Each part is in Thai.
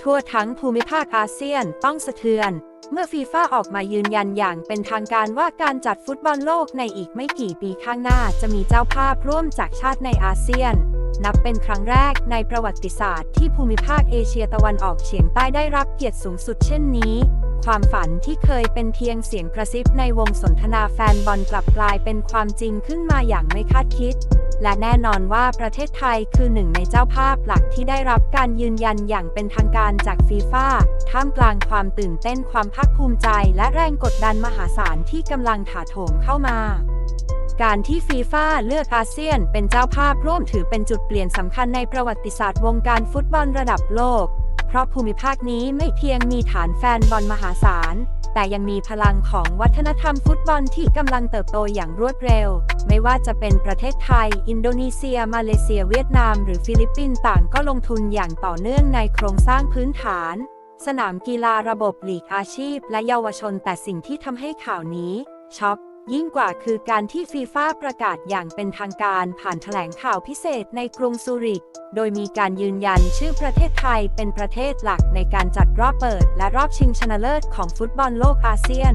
ทั่วทั้งภูมิภาคอาเซียนต้องสะเทือน เมื่อฟีฟ่าออกมายืนยันอย่างเป็นทางการว่าการจัดฟุตบอลโลกในอีกไม่กี่ปีข้างหน้าจะมีเจ้าภาพร่วมจากชาติในอาเซียน นับเป็นครั้งแรกในประวัติศาสตร์ที่ภูมิภาคเอเชียตะวันออกเฉียงใต้ได้รับเกียรติสูงสุดเช่นนี้ ความฝันที่เคยเป็นเพียงเสียงกระซิบในวงสนทนาแฟนบอลกลับกลายเป็นความจริงขึ้นมาอย่างไม่คาดคิด และแน่นอนว่าประเทศไทยคือหนึ่งในเจ้าภาพหลักที่ได้รับการยืนยันอย่างเป็นทางการจากฟีฟ่าท่ามกลางความตื่นเต้นความภาคภูมิใจ และแรงกดดันมหาศาลที่กำลังถาโถมเข้ามาการที่ฟีฟ่าเลือกอาเซียนเป็นเจ้าภาพร่วมถือเป็นจุดเปลี่ยนสำคัญในประวัติศาสตร์วงการฟุตบอลระดับโลก เพราะภูมิภาคนี้ไม่เพียงมีฐานแฟนบอลมหาศาล แต่ยังมีพลังของวัฒนธรรมฟุตบอลที่กำลังเติบโตอย่างรวดเร็ว ไม่ว่าจะเป็นประเทศไทย อินโดนีเซีย มาเลเซีย เวียดนาม หรือฟิลิปปินส์ต่างก็ลงทุนอย่างต่อเนื่องในโครงสร้างพื้นฐาน สนามกีฬาระบบหลีกอาชีพ และเยาวชนแต่สิ่งที่ทำให้ข่าวนี้ช็อก ยิ่งกว่าคือการที่ฟีฟ่าประกาศอย่างเป็นทางการผ่านแถลงข่าวพิเศษในกรุงซูริก โดยมีการยืนยันชื่อประเทศไทยเป็นประเทศหลักในการจัดรอบเปิด และรอบชิงชนะเลิศของฟุตบอลโลกอาเซียน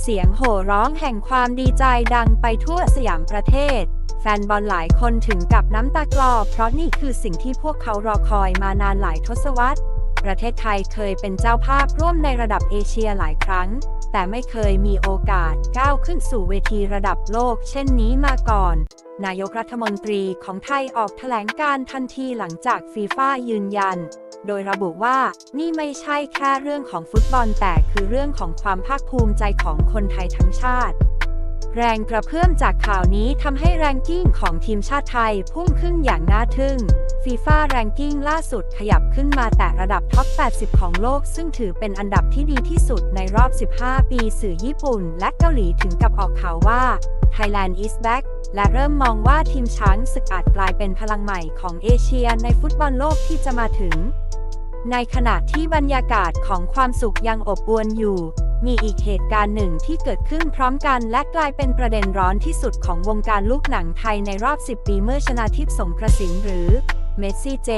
เสียงโห่ร้องแห่งความดีใจดังไปทั่วสยามประเทศ แฟนบอลหลายคนถึงกับน้ำตากลอเพราะนี่คือสิ่งที่พวกเขารอคอยมานานหลายทศวรรษ ประเทศไทยเคยเป็นเจ้าภาพร่วมในระดับเอเชียหลายครั้ง แต่ไม่เคยมีโอกาสก้าวขึ้นสู่เวทีระดับโลก เช่นนี้มาก่อน นายกรัฐมนตรีของไทยออกแถลงการทันทีหลังจากฟีฟ่ายืนยัน โดยระบุว่านี่ไม่ใช่แค่เรื่องของฟุตบอลแต่คือเรื่องของความภาคภูมิใจของคนไทยทั้งชาติ แรงกระเพื่อมจากข่าวนี้ทำให้แรงกิ้งของทีมชาติไทยพุ่งขึ้นอย่างน่าทึ่งฟีฟ่าแรงกิ้งล่าสุดขยับขึ้นมาแต่ระดับท็อป 80 ของโลก ซึ่งถือเป็นอันดับที่ดีที่สุดในรอบ 15 ปีสื่อญี่ปุ่น และเกาหลีถึงกับออกข่าวว่า Thailand is back และเริ่มมองว่าทีมช้างศึกอาจกลายเป็นพลังใหม่ของเอเชียในฟุตบอลโลกที่จะมาถึง ในขณะที่บรรยากาศของความสุขยังอบอวลอยู่ มีอีกเหตุการณ์หนึ่งที่เกิดขึ้นพร้อมกันและกลายเป็นประเด็นร้อนที่สุดของวงการลูกหนังไทยในรอบ 10 ปีเมื่อชนาทิพย์สงกระสินหรือเมสซี่เจ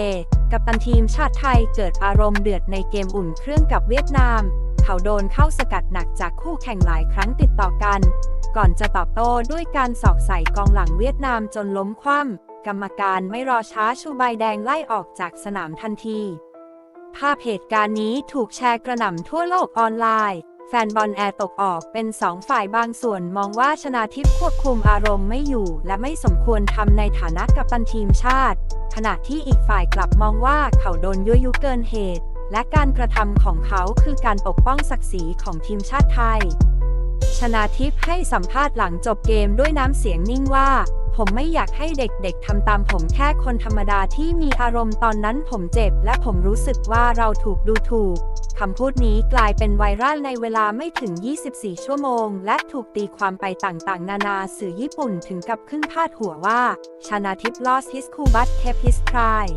กับตันทีมชาติไทยเกิดอารมณ์เดือดในเกมอุ่นเครื่องกับเวียดนาม เขาโดนเข้าสกัดหนักจากคู่แข่งหลายครั้งติดต่อกัน ก่อนจะตอบโต้ด้วยการสอกใส่กองหลังเวียดนามจนล้มคว่ำกรรมการไม่รอช้าชูใบแดงไล่ออกจากสนามทันที ภาพเหตุการณ์นี้ถูกแชร์กระหน่ำทั่วโลกออนไลน์ แฟนบอลแอร์ตกออกเป็นสองฝ่ายบางส่วนมองว่าชนาทิพย์ควบคุมอารมณ์ไม่อยู่ และไม่สมควรทำในฐานะกัปตันทีมชาติ ขณะที่อีกฝ่ายกลับมองว่าเขาโดนยั่วยุเกินเหตุ และการกระทำของเขาคือการปกป้องศักดิ์ศรีของทีมชาติไทย ชนาทิพย์ให้สัมภาษณ์หลังจบเกมด้วยน้ำเสียงนิ่งว่า ผมไม่อยากให้เด็กๆทำตามผมแค่คนธรรมดาที่มีอารมณ์ตอนนั้นผมเจ็บ และผมรู้สึกว่าเราถูกดูถูก คำพูดนี้กลายเป็นไวรัลในเวลาไม่ถึง 24 ชั่วโมง และถูกตีความไปต่างๆ นานาสื่อญี่ปุ่นถึงกับขึ้นพาดหัวว่า ชนาทิพย์ lost his cool but kept his pride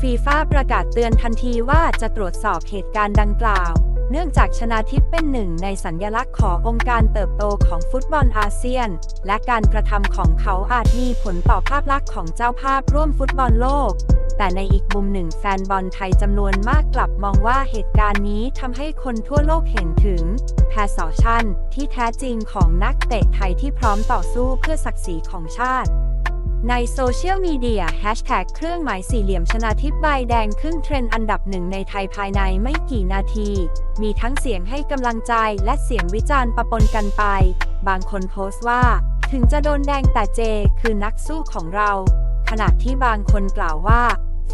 ฟีฟ่าประกาศเตือนทันทีว่าจะตรวจสอบเหตุการณ์ดังกล่าว เนื่องจากชนาทิพย์เป็นหนึ่งในสัญญลักษณ์ขององค์การเติบโตของฟุตบอลอาเซียน และการกระทำของเขาอาจมีผลต่อภาพลักษณ์ของเจ้าภาพร่วมฟุตบอลโลก แต่ในอีกมุมหนึ่งแฟนบอลไทยจำนวนมากกลับมองว่าเหตุการณ์นี้ทำให้คนทั่วโลกเห็นถึงแพสซอชั่นที่แท้จริงของนักเตะไทยที่พร้อมต่อสู้เพื่อศักดิ์ศรีของชาติในโซเชียลมีเดียแฮชแท็กเครื่องหมายสี่เหลี่ยมชนาทิพย์ใบแดงขึ้นเทรนด์อันดับหนึ่งในไทยภายในไม่กี่นาที มีทั้งเสียงให้กำลังใจและเสียงวิจารณ์ปะปนกันไป บางคนโพสต์ว่า ถึงจะโดนแดงแต่เจ คือนักสู้ของเรา ขณะที่บางคนกล่าวว่า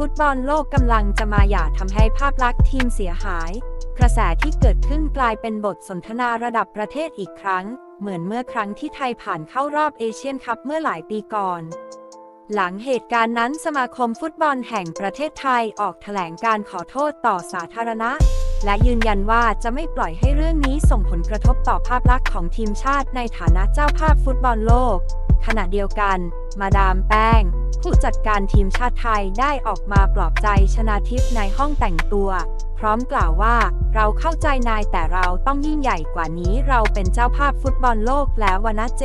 ฟุตบอลโลกกำลังจะมาอย่าทำให้ภาพลักษณ์ทีมเสียหาย กระแสที่เกิดขึ้นกลายเป็นบทสนทนาระดับประเทศอีกครั้ง เหมือนเมื่อครั้งที่ไทยผ่านเข้ารอบเอเชียนคัพเมื่อหลายปีก่อน หลังเหตุการณ์นั้นสมาคมฟุตบอลแห่งประเทศไทยออกแถลงการขอโทษต่อสาธารณะ และยืนยันว่าจะไม่ปล่อยให้เรื่องนี้ส่งผลกระทบต่อภาพลักษณ์ของทีมชาติในฐานะเจ้าภาพฟุตบอลโลก ขณะเดียวกัน มาดามแป้ง ผู้จัดการทีมชาติไทยได้ออกมาปลอบใจชนาทิพย์ในห้องแต่งตัว พร้อมกล่าวว่าเราเข้าใจนายแต่เราต้องยิ่งใหญ่กว่านี้เราเป็นเจ้าภาพฟุตบอลโลกแล้ววนะเจ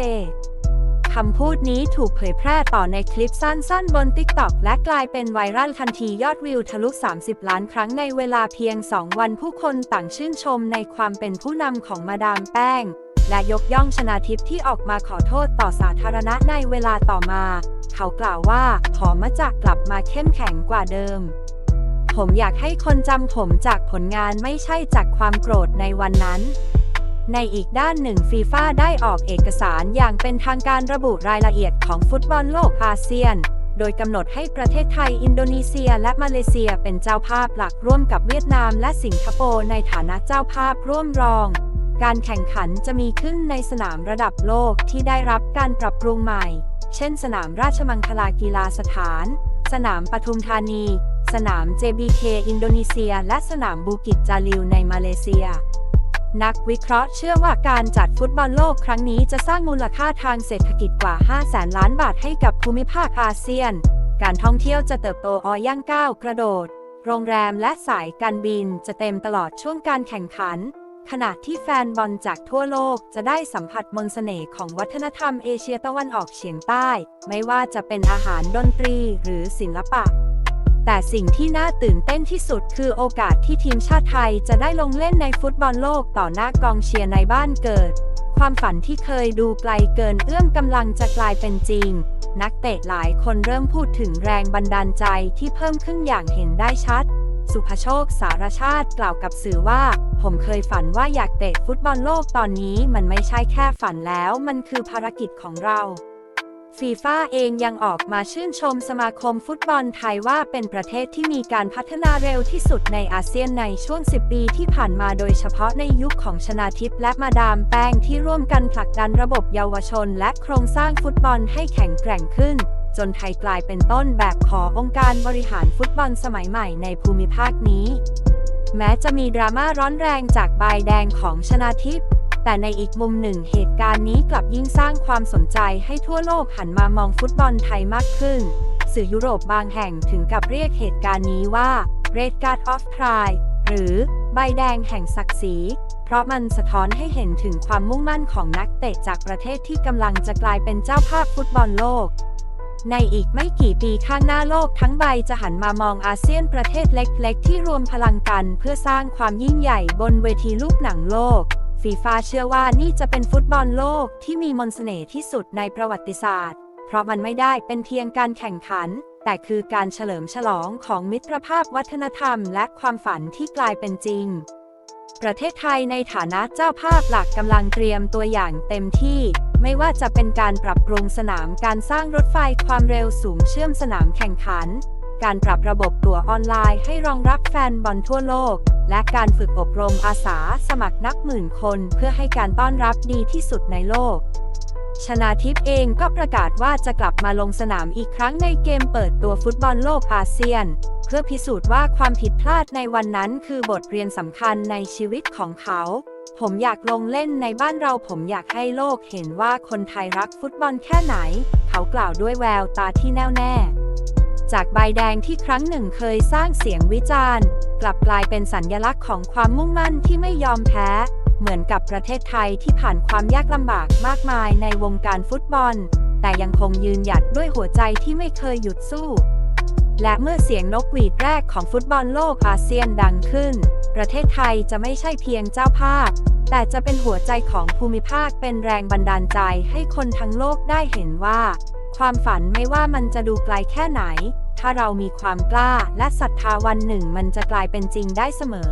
คำพูดนี้ถูกเผยแพร่ต่อในคลิปสั้นๆ บน TikTok และกลายเป็นไวรัลทันทียอดวิวทะลุ 30 ล้านครั้งในเวลาเพียง 2 วันผู้คนต่างชื่นชมในความเป็นผู้นำของมาดามแป้ง และยกย่องชนาทิพย์ที่ออกมาขอโทษต่อสาธารณะในเวลาต่อมา เขากล่าวว่าขอมาจากกลับมาเข้มแข็งกว่าเดิม ผมอยากให้คนจำผมจากผลงานไม่ใช่จากความโกรธในวันนั้น ในอีกด้านหนึ่งฟีฟ่าได้ออกเอกสารอย่างเป็นทางการระบุรายละเอียดของฟุตบอลโลกอาเซียน โดยกำหนดให้ประเทศไทย อินโดนีเซีย และมาเลเซียเป็นเจ้าภาพหลักร่วมกับเวียดนามและสิงคโปร์ในฐานะเจ้าภาพร่วมรอง การแข่งขันจะมีขึ้นในสนามระดับโลกที่ได้รับการปรับปรุงใหม่ เช่น สนามราชมังคลากีฬาสถาน สนามปทุมธานี สนาม JBK อินโดนีเซีย และสนามบูกิจจาลิวในมาเลเซีย นักวิเคราะห์เชื่อว่าการจัดฟุตบอลโลกครั้งนี้จะสร้างมูลค่าทางเศรษฐกิจกว่า 5 แสนล้านบาทให้กับภูมิภาคอาเซียน การท่องเที่ยวจะเติบโตออย่างก้าวกระโดด โรงแรมและสายการบินจะเต็มตลอดช่วงการแข่งขัน ขณะที่แฟนบอลจากทั่วโลกจะได้สัมผัสมนต์เสน่ห์ของวัฒนธรรมเอเชียตะวันออกเฉียงใต้ ไม่ว่าจะเป็นอาหารดนตรีหรือศิลปะ แต่สิ่งที่น่าตื่นเต้นที่สุดคือโอกาสที่ทีมชาติไทยจะได้ลงเล่นในฟุตบอลโลกต่อหน้ากองเชียร์ในบ้านเกิด ความฝันที่เคยดูไกลเกินเอื้อมกำลังจะกลายเป็นจริง นักเตะหลายคนเริ่มพูดถึงแรงบันดาลใจที่เพิ่มขึ้นอย่างเห็นได้ชัด สุภโชคสารชาติกล่าวกับสื่อว่า ผมเคยฝันว่าอยากเตะฟุตบอลโลกตอนนี้มันไม่ใช่แค่ฝันแล้ว มันคือภารกิจของเรา ฟีฟ่าเองยังออกมาชื่นชมสมาคมฟุตบอลไทยว่าเป็นประเทศที่มีการพัฒนาเร็วที่สุดในอาเซียนในช่วง 10 ปีที่ผ่านมาโดยเฉพาะในยุคของชนาทิพย์และมาดามแป้งที่ร่วมกันผลักดันระบบเยาวชนและโครงสร้างฟุตบอลให้แข็งแกร่งขึ้น จนไทยกลายเป็นต้นแบบขององค์การบริหารฟุตบอลสมัยใหม่ในภูมิภาคนี้ แม้จะมีดราม่าร้อนแรงจากใบแดงของชนาทิพย์ แต่ในอีกมุมหนึ่งเหตุการณ์นี้กลับยิ่งสร้างความสนใจให้ทั่วโลกหันมามองฟุตบอลไทยมากขึ้น สื่อยุโรปบางแห่งถึงกับเรียกเหตุการณ์นี้ว่า Red Card of Pride หรือใบแดงแห่งศักดิ์ศรี เพราะมันสะท้อนให้เห็นถึงความมุ่งมั่นของนักเตะจากประเทศที่กำลังจะกลายเป็นเจ้าภาพฟุตบอลโลก ในอีกไม่กี่ปีข้างหน้าโลกทั้งใบจะหันมามองอาเซียนประเทศเล็ก ๆ ที่รวมพลังกันเพื่อสร้างความยิ่งใหญ่บนเวทีลูกหนังโลก ฟีฟ่าเชื่อว่านี่จะเป็นฟุตบอลโลกที่มีมนต์เสน่ห์ที่สุดในประวัติศาสตร์ เพราะมันไม่ได้เป็นเพียงการแข่งขัน แต่คือการเฉลิมฉลองของมิตรภาพวัฒนธรรมและความฝันที่กลายเป็นจริง ประเทศไทยในฐานะเจ้าภาพหลักกำลังเตรียมตัวอย่างเต็มที่ ไม่ว่าจะเป็นการปรับปรุงสนามการสร้างรถไฟความเร็วสูงเชื่อมสนามแข่งขัน การปรับระบบตั๋วออนไลน์ให้รองรับแฟนบอลทั่วโลก และการฝึกอบรมอาสาสมัครนับหมื่นคนเพื่อให้การต้อนรับดีที่สุดในโลก ชนาทิพย์เองก็ประกาศว่าจะกลับมาลงสนามอีกครั้งในเกมเปิดตัวฟุตบอลโลกอาเซียน เพื่อพิสูจน์ว่าความผิดพลาดในวันนั้นคือบทเรียนสำคัญในชีวิตของเขา ผมอยากลงเล่นในบ้านเราผมอยากให้โลกเห็นว่าคนไทยรักฟุตบอลแค่ไหน เขากล่าวด้วยแววตาที่แน่วแน่จากใบแดงที่ครั้งหนึ่งเคยสร้างเสียงวิจารณ์ กลับกลายเป็นสัญญลักษณ์ของความมุ่งมั่นที่ไม่ยอมแพ้ เหมือนกับประเทศไทยที่ผ่านความยากลำบากมากมายในวงการฟุตบอล แต่ยังคงยืนหยัดด้วยหัวใจที่ไม่เคยหยุดสู้ และเมื่อเสียงนกหวีดแรกของฟุตบอลโลกอาเซียนดังขึ้น ประเทศไทยจะไม่ใช่เพียงเจ้าภาพ แต่จะเป็นหัวใจของภูมิภาคเป็นแรงบันดาลใจให้คนทั้งโลกได้เห็นว่า ความฝันไม่ว่ามันจะดูไกลแค่ไหน ถ้าเรามีความกล้าและศรัทธาวันหนึ่งมันจะกลายเป็นจริงได้เสมอ